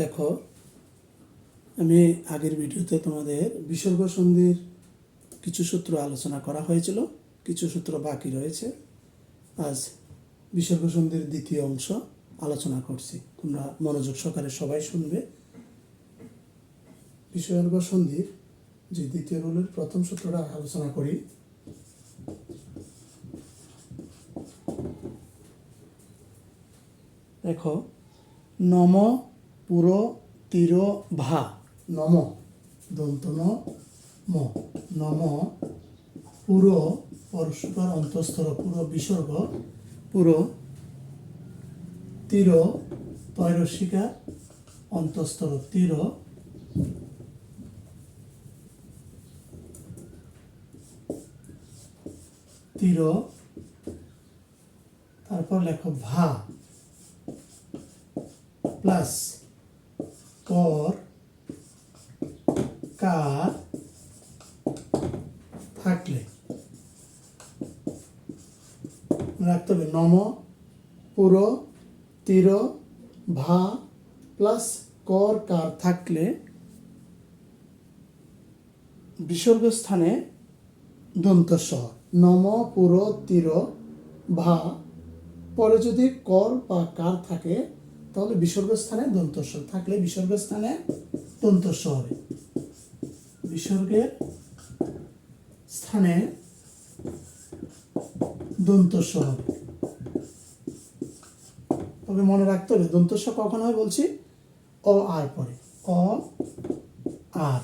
দেখো, আমি আগের ভিডিওতে তোমাদের বিসর্গ সন্ধির কিছু সূত্র আলোচনা করা হয়েছিল, কিছু সূত্র বাকি রয়েছে। আজ বিসর্গ সন্ধির দ্বিতীয় অংশ আলোচনা করছি। তোমরা মনোযোগ সহকারে সবাই শুনবে। বিসর্গ সন্ধির যে দ্বিতীয় রুলের প্রথম সূত্রটা আলোচনা করি। দেখো, নম পুরো তীর ভা, নম, দন্ত ম। নম, পুরো পরস্পর অন্তঃস্থর পুরো বিসর্গ, পুরো তীর তৈরসিকা অন্তঃস্থর তীর। তীর, তারপর লেখো ভা, প্লাস কর কার থাকলে? রাখতে হবে, নম, পুরো, তীর, ভা, প্লাস কর, কার থাকলে বিসর্গ স্থানে দন্ত স নম, পুরো, তীর, ভা, পরে যদি কর বা কার থাকে তাহলে বিসর্গ স্থানে দন্তস্ব। থাকলে বিসর্গ স্থানে দন্তস্ব হবে। বিসর্গের স্থানে দন্তস্ব হবে। তবে মনে রাখতে হবে, দন্তস্ব কখন হয় বলছি? অ আর পরে। অ আর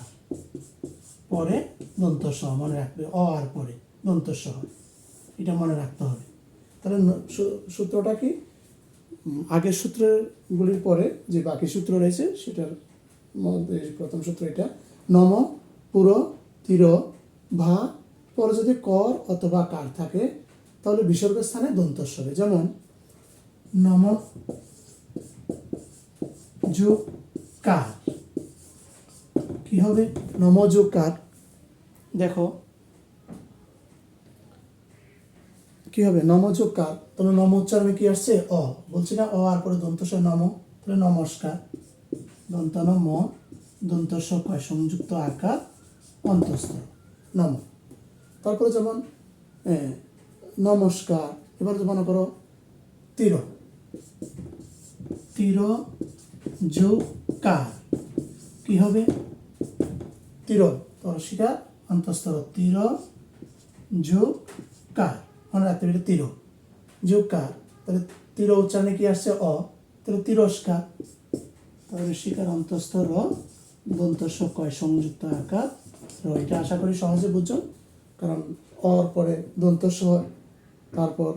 পরে দন্তস্ব মনে রাখবে, অ আর পরে দন্তস্ব এটা মনে রাখতে হবে। তাহলে সূত্রটা কি? আগের সূত্রগুলির পরে যে বাকি সূত্র রয়েছে, সেটার মধ্যে প্রথম সূত্র এটা। নম, পুর, তীর, ভা। পরে যদি কর অথবা কার থাকে, তাহলে বিসর্গ স্থানে দন্তস্ব যেমন, নম, যোগ, কার। কি হবে? নম, যোগ, কার। দেখো কি হবে? নম যোগ কার? তাহলে নম উচ্চারণে কি আসছে? অ। বলছি না অ আর পরে দন্তস্ব নম। তাহলে নমস্কার। দন্তন ম দন্তস্ব কয়? সংযুক্ত আকার। অন্তস্থ নম। তারপরে যেমন নমস্কার। এবার মনে করো, তীর। তীর যোগ কার? কি হবে? তীর। তরসিকা অন্তস্তর তীর যোগ কার। মনে রাখতে হবে তীর। যোগ কার তাহলে তীর উচ্চারণে কি আসছে? অ। তাহলে তিরস্কার। তাহলে শিকার অন্তস্থ র দন্তস্ব কয়, সংযুক্ত আকার র। এটা আশা করি সহজে বুঝছ? কারণ অর পরে দন্তস্ব হয়, তারপর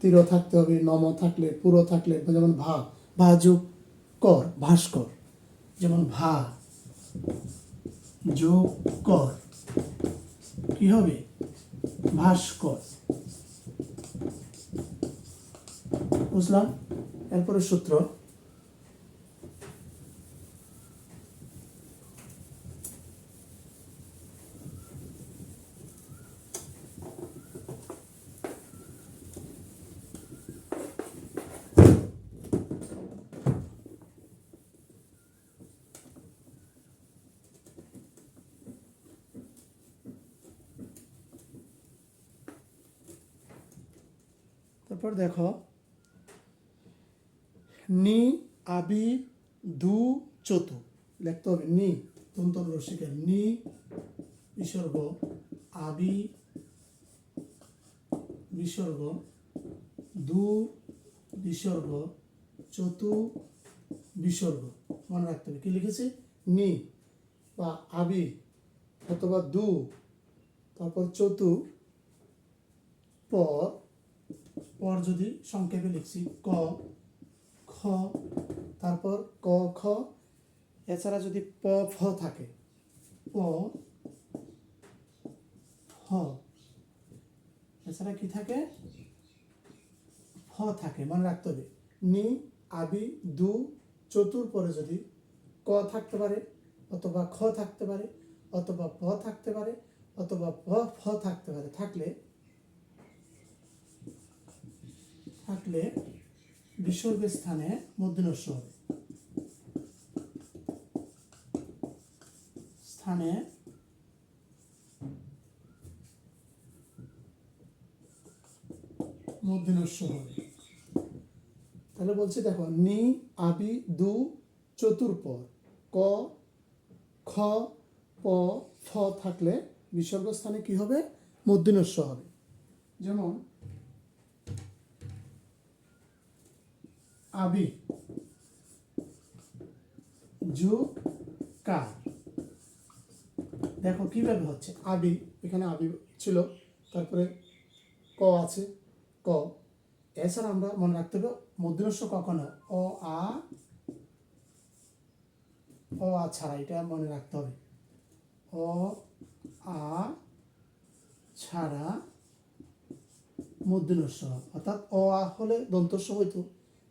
তীর থাকতে হবে, নম থাকলে পুরো থাকলে যেমন ভা ভা যোগ কর, ভাস্কর। যেমন ভা যোগ কর। কি হবে? ভাস্কর। বুঝলাম এরপরে সূত্র। তারপর দেখো নি, আবি, দু, চতু। লিখতে হবে নি তন্তন রসিকের নি, বিসর্গ, আবি, বিসর্গ, দু, বিসর্গ, চতু, বিসর্গ। মনে রাখতে হবে, কি লিখেছে? নি বা আবি অথবা দু, তারপর চতু, পর পর যদি সংক্ষেপে লিখছি, ক তারপর ক, খ, এছাড়া যদি প, ফ থাকে, প, ফ, এছাড়া কি থাকে? ফ থাকে, মনে রাখতে হবে। নি, আবি, দু, চতুর পরে যদি ক থাকতে পারে, অথবা খ থাকতে পারে, অথবা প থাকতে পারে, অথবা প, ফ থাকতে পারে, থাকলে থাকলে বিসর্গের স্থানে মধ্যনস্য হবে। স্থানে মূর্ধন্যস্য হবে। তাহলে বলছে দেখো, নি, আবি, দু চতুর্পর ক, খ, প, ফ থাকলে বিসর্গ স্থানে কি হবে? মূর্ধন্যস্য হবে। যেমন আবি। জু কার দেখো কীভাবে হচ্ছে। আবি, এখানে আবি ছিল, তারপরে ক আছে, ক। এছাড়া আমরা মনে রাখতে হবে মধ্যস্য কখনো অ, আ অ, আ ছাড়া, এটা মনে রাখতে হবে। অ, আ ছাড়া মধ্যনস্য অর্থাৎ অ, আ হলে দন্তস্য হইতো।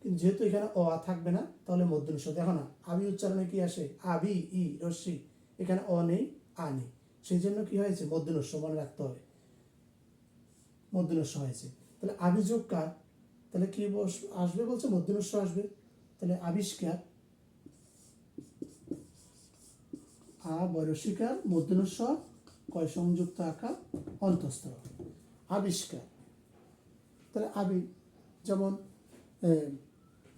কিন্তু যেহেতু এখানে অ আ থাকবে না, তাহলে মধ্যনস্য দেখো না আবি উচ্চারণে কি আসে? আবি ই, রশ্মি। এখানে অ নেই, আ নেই। সেই জন্য কি হয়েছে? মধ্যনস্য মনে রাখতে হবে। মধ্যনস্য হয়েছে। তাহলে আবিযোগ কার? তাহলে কি আসবে বলছে? মধ্যনস্য আসবে। তাহলে আবিষ্কার, আ, বয়সিকার মধ্যনস্য কয় সংযুক্ত আকার? অন্তস্থ। আবিষ্কার। তাহলে আবি, যেমন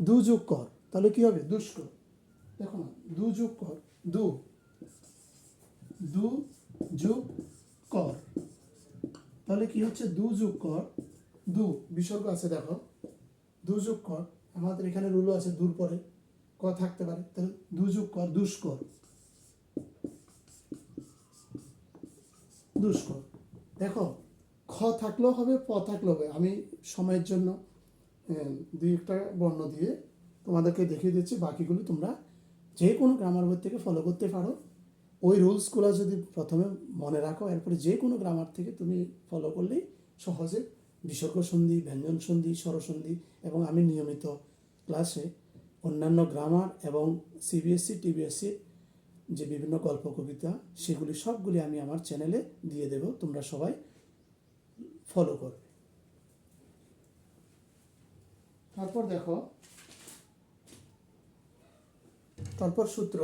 দু যোগ কর। তাহলে কি হবে? দুষ্কর। দেখো না দু যোগ কর। দু। দু যোগ কর। তাহলে কি হচ্ছে? দু যোগ কর। দু। বিসর্গ আছে, দেখো। দু যোগ কর। আমাদের এখানে রুলও আছে, দূর পরে। ক থাকতে পারে। তাহলে দু যোগ কর, দুষ্কর। দুষ্কর। দেখো, খ থাকলেও হবে, প থাকলেও হবে। আমি সময়ের জন্য দুই একটা বর্ণ দিয়ে তোমাদেরকে দেখিয়ে দিচ্ছি, বাকিগুলো তোমরা যে কোনো গ্রামার বই থেকে ফলো করতে পারো। ওই রুলসগুলো যদি প্রথমে মনে রাখো, এরপরে যে কোনো গ্রামার থেকে তুমি ফলো করলেই সহজে বিসর্গ সন্ধি, ব্যঞ্জন সন্ধি স্বরসন্ধি এবং আমি নিয়মিত ক্লাসে অন্যান্য গ্রামার এবং সিবিএসসি টিবিএসসি যে বিভিন্ন গল্প, কবিতা, সেগুলি সবগুলি আমি আমার চ্যানেলে দিয়ে দেব। তোমরা সবাই ফলো করবে তারপর দেখো। তারপর সূত্র।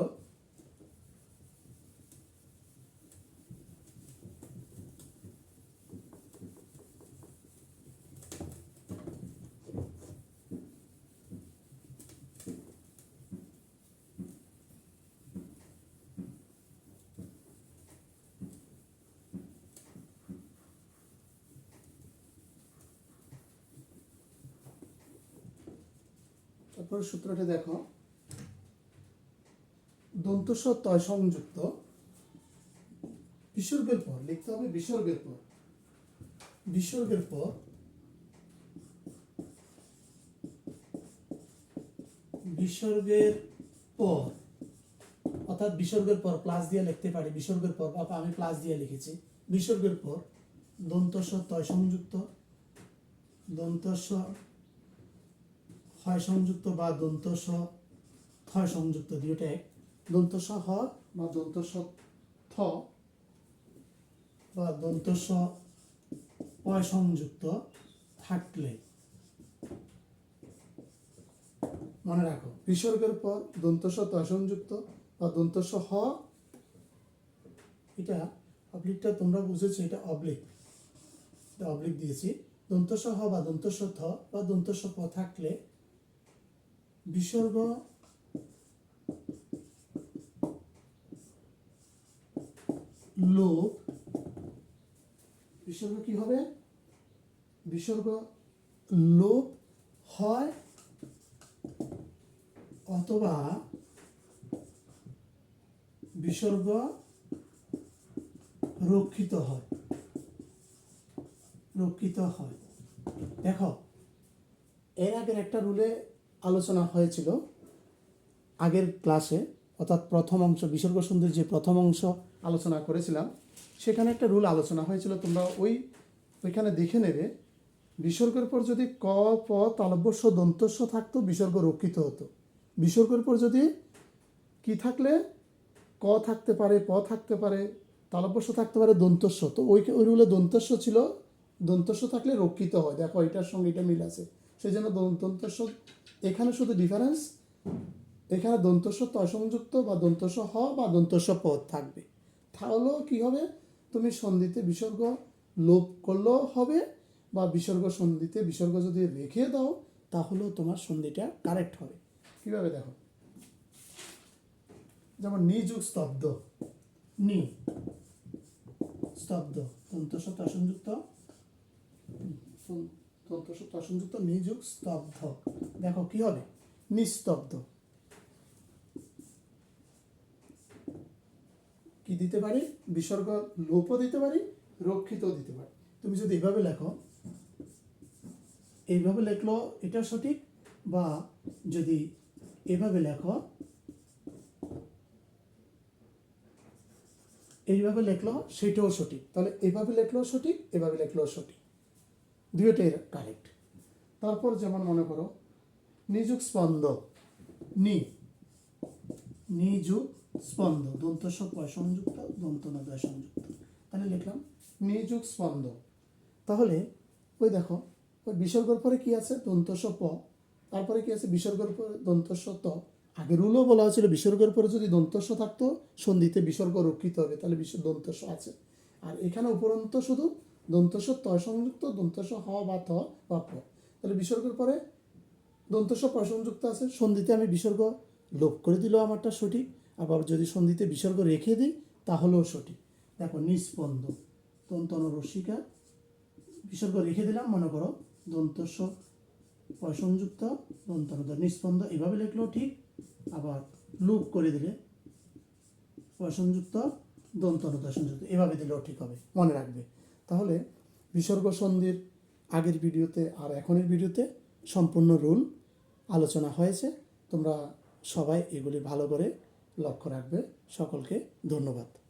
তারপর সূত্রটা দেখো। দন্তস্ব তয় সংযুক্ত। বিসর্গের পর, লিখতে হবে বিসর্গের পর। বিসর্গের পর বিসর্গের পর, অর্থাৎ বিসর্গের পর প্লাস দিয়ে লিখতে পারি, বিসর্গের পর বাবা আমি প্লাস দিয়ে লিখেছি। বিসর্গের পর দন্তস্ব তয় সংযুক্ত, দন্তস্ব হয় সংযুক্ত বা দন্ত থয় সংযুক্ত দুইটা এক। দন্ত হ বা দন্ত থ বা দন্ত পয় সংযুক্ত থাকলে। মনে রাখো, বিসর্গের পর দন্ত তয় সংযুক্ত বা দন্ত হ, এটা অবলিকটা তোমরা বুঝেছ, এটা অবলিক। অবলিক দিয়েছি। দন্ত হ বা দন্ত থ বা দন্ত প থাকলে বিসর্গ লোপ বিসর্গ কি হবে? বিসর্গ লোপ হয় অথবা বিসর্গ রক্ষিত হয়। রক্ষিত হয়। দেখো, এর আগের একটা রুলে আলোচনা হয়েছিল আগের ক্লাসে, অর্থাৎ প্রথম অংশ, বিসর্গ সুন্দর যে প্রথম অংশ আলোচনা করেছিলাম, সেখানে একটা রুল আলোচনা হয়েছিল, তোমরা ওই, ওইখানে দেখে নেবে, বিসর্গের পর যদি ক, প তালব্যস্য দন্তস্য থাকতো, বিসর্গ রক্ষিত হতো। বিসর্গের পর যদি কি থাকলে? ক থাকতে পারে, প থাকতে পারে তালব্যস্য থাকতে পারে দন্তস্য তো ওই ওই রুলে দন্তস্য ছিল দন্তস্য থাকলে রক্ষিত হয়। দেখো, এটার সঙ্গে এটা মিল আছে। সেই জন্য দন- দন্তস্য এখানে শুধু ডিফারেন্স এখানে দন্তস্ব তয় সংযুক্ত বা দন্তস হ বা দন্তস পদ থাকবে। তাহলেও কি হবে? তুমি সন্ধিতে বিসর্গ লোপ করলেও হবে বা বিসর্গ সন্ধিতে বিসর্গ যদি রেখে দাও, তাহলেও তোমার সন্ধিটা কারেক্ট হবে। কীভাবে দেখো? যেমন নিযুগ স্তব্ধ। নি স্তব্ধ। তন্তস সংযুক্ত তন্তস সংযুক্ত নিযুগ স্তব্ধ। দেখো কি হবে? নিস্তব্ধ। কি দিতে পারি? বিসর্গ লোপও দিতে পারি রক্ষিত দিতে পারি। তুমি যদি এভাবে লেখো, এইভাবে লেখলো এটা সঠিক? বা যদি এভাবে লেখো, এইভাবে লেখলো, সেটাও সঠিক। তাহলে এভাবে লেখলেও সঠিক, এভাবে লেখলেও সঠিক। দুইটাই কারেক্ট তারপর যেমন মনে করো নিযুগ স্পন্দ, নি নিযুগ স্পন্দ, দন্ত পয় সংযুক্ত, দন্ত নদয় সংযুক্ত। তাহলে লিখলাম নিযুগ স্পন্দ। তাহলে ওই দেখো, ওই বিসর্গর পরে কি আছে? দন্তস্ব প। তারপরে কি আছে? বিসর্গর পরে দন্তস্ব ত। আগে রুলও বলা হয়েছিল, বিসর্গের পরে যদি দন্তস্ব থাকতো, সন্ধিতে বিসর্গ রক্ষিত হবে, তাহলে বিশ্ব দন্তস্ব আছে। আর এখানে উপরন্ত শুধু দন্তস্ব ত সংযুক্ত, দন্তস্ব হ বা ত বা তাহলে বিসর্গের পরে দন্তস প সংযুক্ত আছে, সন্ধিতে আমি বিসর্গ লোপ করে দিলেও আমারটা সঠিক। আবার যদি সন্ধিতে বিসর্গ রেখে দিই, তাহলেও সঠিক। দেখো নিস্পন্দ দন্তন রসিকা বিসর্গ রেখে দিলাম, মনে করো, দন্তস্ব সংযুক্ত দন্তনদ নিস্পন্দ এভাবে লিখলেও ঠিক। আবার লুপ করে দিলে সংযুক্ত দন্তনদ সংযুক্ত, এভাবে দিলেও ঠিক হবে, মনে রাখবে। তাহলে বিসর্গ সন্ধির আগের ভিডিওতে আর এখনের ভিডিওতে সম্পূর্ণ রুল আলোচনা হয়েছে। তোমরা সবাই এগুলি ভালো করে লক্ষ্য রাখবে। সকলকে ধন্যবাদ।